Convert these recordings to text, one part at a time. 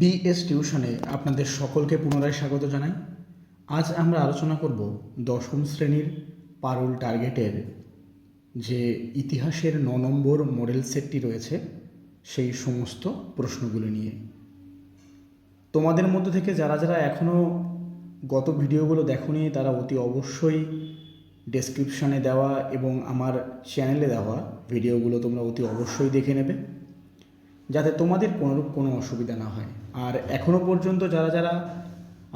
BS টিউশনে আপনাদের সকলকে পুনরায় স্বাগত জানাই। আজ আমরা আলোচনা করব দশম শ্রেণির পারুল টার্গেটের যে ইতিহাসের ন নম্বর মডেল সেটটি রয়েছে, সেই সমস্ত প্রশ্নগুলো নিয়ে। তোমাদের মধ্যে থেকে যারা যারা এখনও গত ভিডিওগুলো দেখোনি, তারা অতি অবশ্যই ডেসক্রিপশানে দেওয়া এবং আমার চ্যানেলে দেওয়া ভিডিওগুলো তোমরা অতি অবশ্যই দেখে নেবে। যাতে তোমাদের কোনোরূপ কোনো অসুবিধা না হয়। আর এখনও পর্যন্ত যারা যারা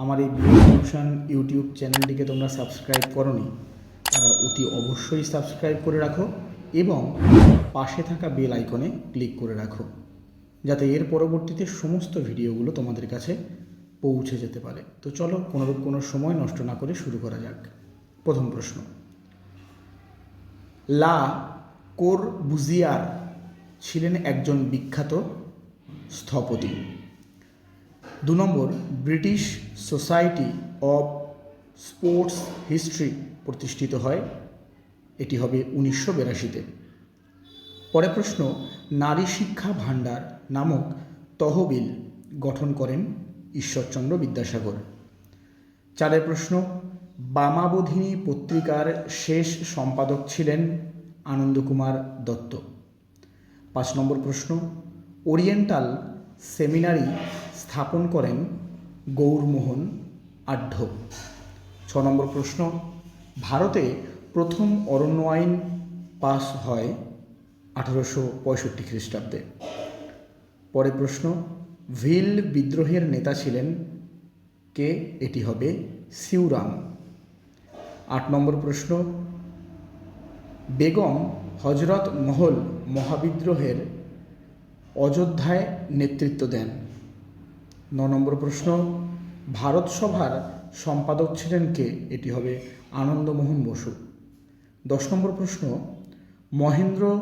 আমার এই টিউশন ইউটিউব চ্যানেলটিকে তোমরা সাবস্ক্রাইব করনি, তারা অতি অবশ্যই সাবস্ক্রাইব করে রাখো এবং পাশে থাকা বেল আইকনে ক্লিক করে রাখো, যাতে এর পরবর্তীতে সমস্ত ভিডিওগুলো তোমাদের কাছে পৌঁছে যেতে পারে। তো চলো কোনোরূপ কোনো সময় নষ্ট না করে শুরু করা যাক। প্রথম প্রশ্ন। লা কোর বুজিয়ার ছিলেন একজন বিখ্যাত স্থপতি। দু নম্বর, British society of sports history প্রতিষ্ঠিত হয়। এটি হবে উনিশশো বিরাশিতে। পরে প্রশ্ন, নারী শিক্ষা ভাণ্ডার নামক তহবিল গঠন করেন ঈশ্বরচন্দ্র বিদ্যাসাগর। চারের প্রশ্ন, বামাবোধিনী পত্রিকার শেষ সম্পাদক ছিলেন আনন্দকুমার দত্ত। পাঁচ নম্বর প্রশ্ন। ওরিয়েন্টাল সেমিনারি স্থাপন করেন গৌরমোহন আঢ্য। ছ নম্বর প্রশ্ন, ভারতে প্রথম অরণ্য আইন পাস হয় আঠারোশো পঁয়ষট্টি খ্রিস্টাব্দে। পরে প্রশ্ন, ভিল বিদ্রোহের নেতা ছিলেন কে? এটি হবে সিউরাম। আট নম্বর প্রশ্ন বেগম হজরত মহল মহাবিদ্রোহের অযোধ্যায় নেতৃত্ব দেন। ন নম্বর প্রশ্ন, ভারত সভার সম্পাদক ছিলেন কে? এটি হবে আনন্দমোহন বসু। দশ নম্বর প্রশ্ন, মহেন্দ্র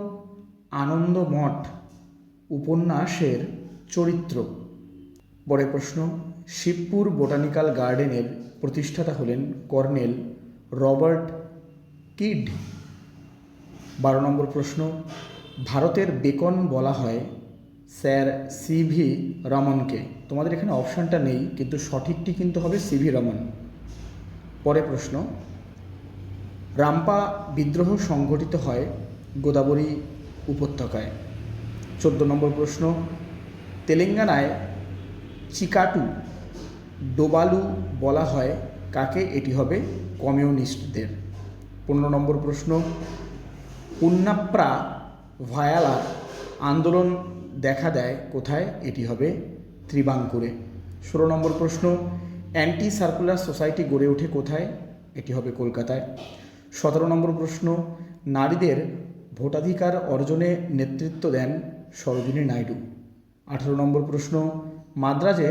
আনন্দ মঠ উপন্যাসের চরিত্র? পরে প্রশ্ন, শিবপুর বোটানিক্যাল গার্ডেনের প্রতিষ্ঠাতা হলেন কর্নেল রবার্ট কিড। বারো নম্বর প্রশ্ন, ভারতের বেকন বলা হয় স্যার সিভি রমনকে। তোমাদের এখানে অপশানটা নেই, কিন্তু সঠিকটি কিন্তু হবে সিভি রমন। পরে প্রশ্ন, রাম্পা বিদ্রোহ সংঘটিত হয় গোদাবরী উপত্যকায়। চোদ্দ নম্বর প্রশ্ন, তেলেঙ্গানায় চিকাটু ডোবালু বলা হয় কাকে? এটি হবে কমিউনিস্টদের। পনেরো নম্বর প্রশ্ন উন্নাপ্রা ভায়ালার আন্দোলন দেখা দেয় কোথায়? এটি হবে ত্রিবাঙ্কুরে। ষোলো নম্বর প্রশ্ন অ্যান্টি সার্কুলার সোসাইটি গড়ে ওঠে কোথায়? এটি হবে কলকাতায়। সতেরো নম্বর প্রশ্ন, নারীদের ভোটাধিকার অর্জনে নেতৃত্ব দেন সরোজিনী নাইডু। আঠেরো নম্বর প্রশ্ন, মাদ্রাজে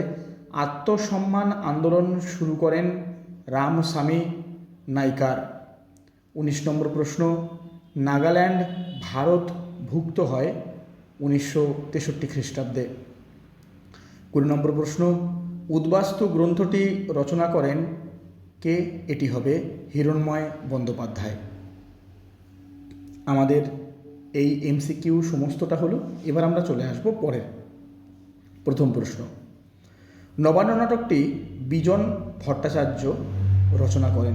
আত্মসম্মান আন্দোলন শুরু করেন রামস্বামী নাইকার। উনিশ নম্বর প্রশ্ন নাগাল্যান্ড ভারত ভুক্ত হয় উনিশশো তেষট্টি খ্রিস্টাব্দে। কুড়ি নম্বর প্রশ্ন, উদ্বাস্তু গ্রন্থটি রচনা করেন কে? এটি হবে হিরণময় বন্দ্যোপাধ্যায়। আমাদের এই এমসিকিউ সমস্তটা হলো, এবার আমরা চলে আসব পরের। প্রথম প্রশ্ন, নবান্ন নাটকটি বিজন ভট্টাচার্য রচনা করেন।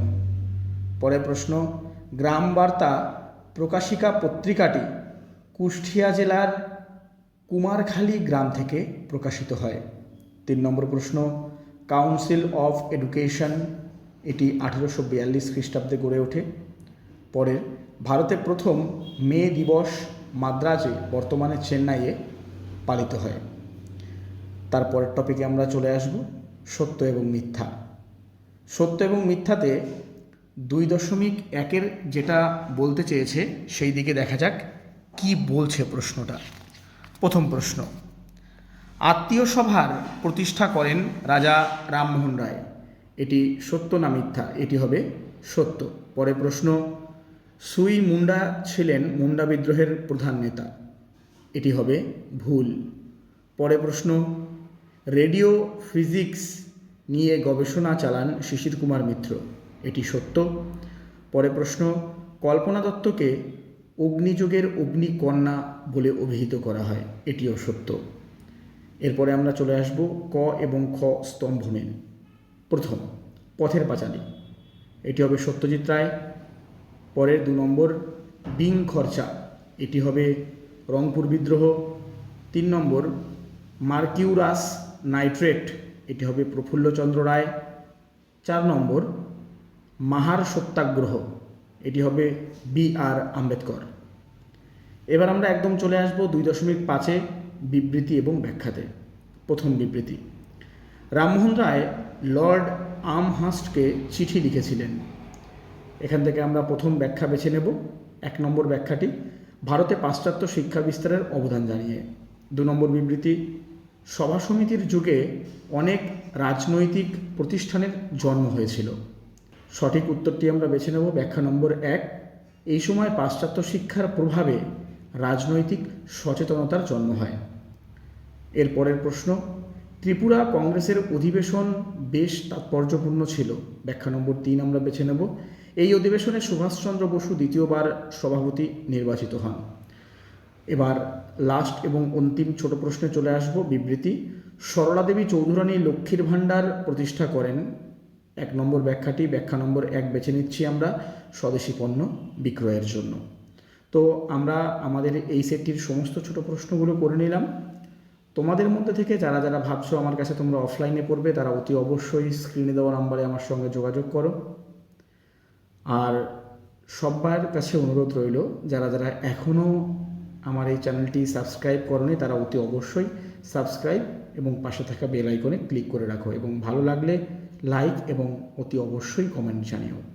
পরের প্রশ্ন গ্রাম বার্তা প্রকাশিকা পত্রিকাটি কুষ্টিয়া জেলার কুমারখালী গ্রাম থেকে প্রকাশিত হয়। তিন নম্বর প্রশ্ন কাউন্সিল অফ এডুকেশন এটি আঠেরোশো বিয়াল্লিশ খ্রিস্টাব্দে গড়ে ওঠে। পরের, ভারতে প্রথম মে দিবস মাদ্রাজে বর্তমানে চেন্নাইয়ে পালিত হয়। তারপরের টপিকে আমরা চলে আসব, সত্য এবং মিথ্যা। সত্য এবং মিথ্যাতে দুই দশমিক একের যেটা বলতে চেয়েছে, সেই দিকে দেখা যাক কি বলছে প্রশ্নটা। প্রথম প্রশ্ন, আত্মীয় সভার প্রতিষ্ঠা করেন রাজা রামমোহন রায়। এটি সত্য না মিথ্যা? এটি হবে সত্য। পরে প্রশ্ন, সুই মুন্ডা ছিলেন মুন্ডা বিদ্রোহের প্রধান নেতা। এটি হবে ভুল। পরে প্রশ্ন, রেডিও ফিজিক্স নিয়ে গবেষণা চালান শিশির কুমার মিত্র। এটি সত্য। পরে প্রশ্ন, কল্পনা দত্তকে অগ্নিযুগের অগ্নিকন্যা বলে অভিহিত করা হয়, এটিও সত্য। এরপরে আমরা চলে আসব ক এবং খ স্তম্ভ নিন প্রথম, পথের পাঁচালী। এটি হবে সত্যজিৎ রায়। পরের দু নম্বর, বিং খরচা। এটি হবে রংপুর বিদ্রোহ। তিন নম্বর, মার্কিউরাস নাইট্রেট। এটি হবে প্রফুল্লচন্দ্র রায়। চার নম্বর মাহার সত্যাগ্রহ, এটি হবে বি আর আম্বেদকর। এবার আমরা একদম চলে আসব দুই দশমিক পাঁচে বিবৃতি এবং ব্যাখ্যাতে, প্রথম বিবৃতি। রামমোহন রায় লর্ড আমহাস্টকে চিঠি লিখেছিলেন। এখান থেকে আমরা প্রথম ব্যাখ্যা বেছে নেব, এক নম্বর ব্যাখ্যাটি, ভারতে পাশ্চাত্য শিক্ষা বিস্তারের অবদান জানিয়ে। দু নম্বর বিবৃতি, সভা সমিতির যুগে অনেক রাজনৈতিক প্রতিষ্ঠানের জন্ম হয়েছিল। সঠিক উত্তরটি আমরা বেছে নেব ব্যাখ্যা নম্বর এক। এই সময় পাশ্চাত্য শিক্ষার প্রভাবে রাজনৈতিক সচেতনতার জন্ম হয়। এর পরের প্রশ্ন, ত্রিপুরা কংগ্রেসের অধিবেশন বেশ তাৎপর্যপূর্ণ ছিল। ব্যাখ্যা নম্বর তিন আমরা বেছে নেব। এই অধিবেশনে সুভাষচন্দ্র বসু দ্বিতীয়বার সভাপতি নির্বাচিত হন। এবার লাস্ট এবং অন্তিম ছোট প্রশ্নে চলে আসব বিবৃতি। সরলা দেবী চৌধুরানী লক্ষ্মীর ভাণ্ডার প্রতিষ্ঠা করেন এক নম্বর ব্যাখ্যাটি, ব্যাখ্যা নম্বর এক বেছে নিচ্ছি আমরা স্বদেশী পণ্য বিক্রয়ের জন্য। তো আমরা আমাদের এই সেটটির সমস্ত ছোট প্রশ্নগুলো করে নিলাম। তোমাদের মধ্যে থেকে যারা যারা ভাবছ আমার কাছে তোমরা অফলাইনে পড়বে, তারা অতি অবশ্যই স্ক্রিনে দেওয়া নাম্বারে আমার সঙ্গে যোগাযোগ করো। আর সবার কাছে অনুরোধ রইল, যারা যারা এখনও আমার এই চ্যানেলটি সাবস্ক্রাইব করনি, তারা অতি অবশ্যই সাবস্ক্রাইব এবং পাশে থাকা বেল আইকনে ক্লিক করে রাখো এবং ভালো লাগলে লাইক এবং অতি অবশ্যই কমেন্ট জানিও।